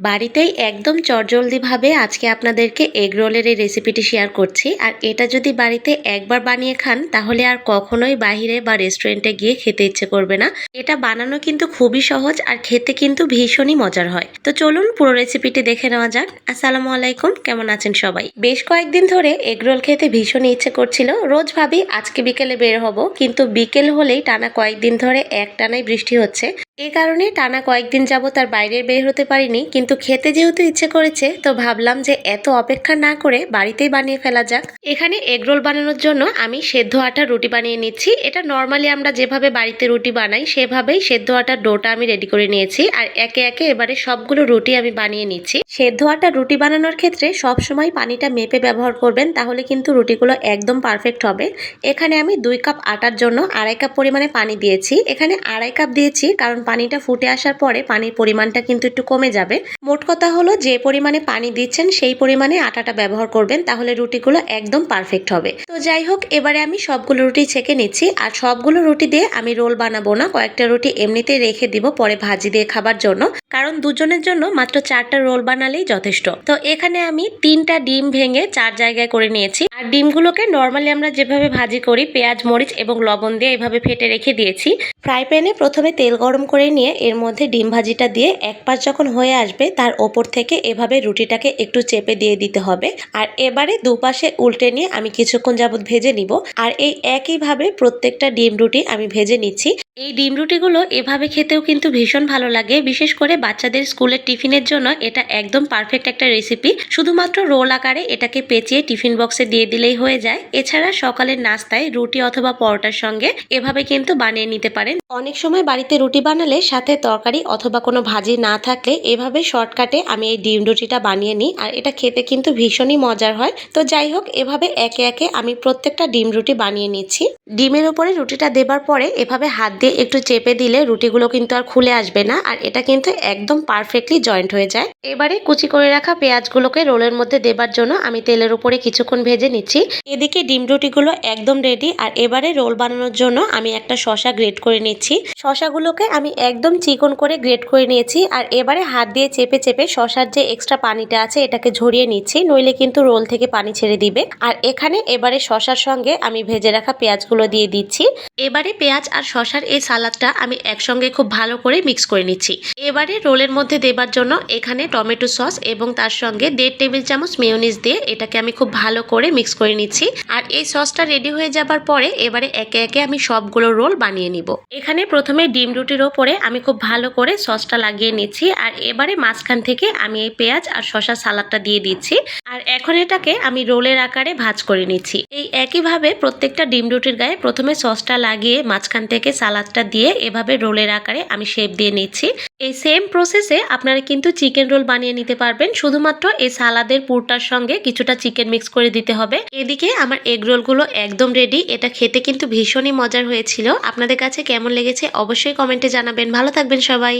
বাড়িতেই একদম চটজলদিভাবে আজকে আপনাদেরকে এগ রোলের এই রেসিপিটি শেয়ার করছি। আর এটা যদি বাড়িতে একবার বানিয়ে খান, তাহলে আর কখনোই বাইরে বা রেস্টুরেন্টে গিয়ে খেতে ইচ্ছে করবে না। এটা বানানো কিন্তু খুবই সহজ আর খেতে কিন্তু ভীষণই মজার হয়। তো চলুন পুরো রেসিপিটি দেখে নেওয়া যাক। আসসালামু আলাইকুম, কেমন আছেন সবাই? বেশ কয়েকদিন ধরে এগ রোল খেতে ভীষণই ইচ্ছে করছিল। রোজ ভাবি আজকে বিকেলে বের হব, কিন্তু বিকেল হলেই টানা কয়েকদিন ধরে এক টানাই বৃষ্টি হচ্ছে। এই কারণে টানা কয়েকদিন যাব তার বাইরে বের হতে পারিনি, কিন্তু খেতে যেহেতু ইচ্ছে করেছে, তো ভাবলাম যে এত অপেক্ষা না করে বাড়িতেই বানিয়ে ফেলা যাক। এখানে এগরোল বানানোর জন্য আমি সেদ্ধ আটার রুটি বানিয়ে নিচ্ছি। এটা নর্মালি আমরা যেভাবে বাড়িতে রুটি বানাই, সেভাবেই সেদ্ধ আটার ডোটা আমি রেডি করে নিয়েছি। আর একে একে এবারে সবগুলো রুটি আমি বানিয়ে নিচ্ছি। সেদ্ধ আটার রুটি বানানোর ক্ষেত্রে সবসময় পানিটা মেপে ব্যবহার করবেন, তাহলে কিন্তু রুটিগুলো একদম পারফেক্ট হবে। এখানে আমি দুই কাপ আটার জন্য আড়াই কাপ পরিমাণে পানি দিয়েছি। এখানে আড়াই কাপ দিয়েছি, কারণ পানিটা ফুটে আসার পরে পানির পরিমাণটা কিন্তু একটু কমে যাবে। মোট কথা হলো, যে পরিমাণে পানি দিচ্ছেন, সেই পরিমাণে আটাটা ব্যবহার করবেন, তাহলে রুটিগুলো একদম পারফেক্ট হবে। তো যাই হোক, এবারে আমি সবগুলো রুটি ছেঁকে নিচ্ছি, আর সবগুলো রুটি দিয়ে আমি রোল বানাবো না, কয়েকটা রুটি এমনিতেই রেখে দিব, পরে ভাজি দিয়ে খাবার জন্য, কারণ দুজনের জন্য মাত্র চারটা রোল বানালেই যথেষ্ট। তো এখানে আমি তিনটা ডিম ভেঙে চার জায়গায় করে নিয়েছি, আর ডিমগুলোকে নর্মালি আমরা যেভাবে ভাজি করি, পেঁয়াজ, মরিচ এবং লবণ দিয়ে এভাবে ফেটে রেখে দিয়েছি। ফ্রাই প্যানে প্রথমে তেল গরম করে নিয়ে, এর মধ্যে ডিম ভাজিটা দিয়ে, এক পাশ যখন হয়ে আসবে তার ওপর থেকে এভাবে রুটিটাকে একটু চেপে দিয়ে দিতে হবে। আর এবারে দুপাশে উল্টে নিয়ে আমি কিছুক্ষণ যাবত ভেজে নিব। আর এই একইভাবে প্রত্যেকটা ডিম রুটি আমি ভেজে নিচ্ছি। এই ডিম রুটিগুলো এভাবে খেতেও কিন্তু ভীষণ ভালো লাগে। বিশেষ করে বাচ্চাদের স্কুলের টিফিনের জন্য এটা একদম পারফেক্ট একটা রেসিপি শুধুমাত্র রোল আকারে এটাকে পেঁচিয়ে টিফিন বক্সে দিয়ে দিলেই হয়ে যায়। এছাড়া সকালের নাস্তায় রুটি অথবা পরোটার সঙ্গে এভাবে কিন্তু বানিয়ে নিতে পারেন। অনেক সময় বাড়িতে রুটি বানালে সাথে তরকারি অথবা কোনো ভাজি না থাকলে এভাবে শর্টকাটে আমি এই ডিম রুটিটা বানিয়ে নিই, আর এটা খেতে কিন্তু ভীষণই মজার হয়। তো যাই হোক, এভাবে একে একে আমি প্রত্যেকটা ডিম রুটি বানিয়ে নিচ্ছি। ডিমের উপরে রুটিটা দেবার পরে এভাবে হাত দিয়ে একটু চেপে দিলে রুটিগুলো কিন্তু আর খুলে আসবে না, আর এটা কিন্তু একদম পারফেক্টলি জয়েন্ট হয়ে যায়। এবারে কুচি করে রাখা পেঁয়াজগুলোকে রোলের মধ্যে দেবার জন্য আমি তেলের উপরে কিছুক্ষণ ভেজে নিচ্ছি। এদিকে ডিম রুটিগুলো একদম রেডি আর এবারে রোল বানানোর জন্য আমি একটা শশা গ্রেট করে নিচ্ছি। শশাগুলোকে আমি একদম চিকন করে গ্রেট করে নিয়েছি, আর এবারে হাত দিয়ে চেপে চেপে চেপে শশার যে এক্সট্রা পানিটা আছে এটাকে ঝরিয়ে নিচ্ছি, নইলে কিন্তু রোল থেকে পানি ছেড়ে দিবে। আর এখানে এবারে শশার সঙ্গে আমি ভেজে রাখা পেঁয়াজগুলো দিয়ে দিচ্ছি। এবারে পেঁয়াজ আর শশার এই সালাদটা আমি একসঙ্গে খুব ভালো করে মিক্স করে নিচ্ছি। এবারে রোলের মধ্যে দেবার জন্য এখানে টমেটো সস এবং তার সঙ্গে দেড় টেবিল চামচ মেয়োনিজ দিয়ে এটাকে আমি খুব ভালো করে মিক্স করে নিচ্ছি। আর এই সসটা রেডি হয়ে যাবার পরে এবারে একে একে আমি সবগুলো রোল বানিয়ে নিব। এখানে প্রথমে ডিম রুটির ওপরে আমি খুব ভালো করে সসটা লাগিয়ে নিচ্ছি। আর এবারে মাঝখান থেকে আমি এই পেঁয়াজ আর শশা সালাদটা দিয়ে দিচ্ছি। আর এখন এটাকে আমি রোলের আকারে ভাজ করে নিচ্ছি। এই একইভাবে প্রত্যেকটা ডিম রুটির গায়ে প্রথমে সসটা লাগিয়ে মাঝখান থেকে সালাদটা দিয়ে এভাবে রোলের আকারে আমি শেপ দিয়ে নিচ্ছি। এই সেম প্রসেসে আপনারা কিন্তু চিকেন রোল বানিয়ে নিতে পারবেন। শুধুমাত্র এই সালাদের পুরটার সঙ্গে কিছুটা চিকেন মিক্স করে দিতে হবে। এদিকে আমার এগ রোলগুলো একদম রেডি এটা খেতে কিন্তু ভীষণই মজার হয়েছিল। আপনাদের কাছে কেমন লেগেছে অবশ্যই কমেন্টে জানাবেন। ভালো থাকবেন সবাই।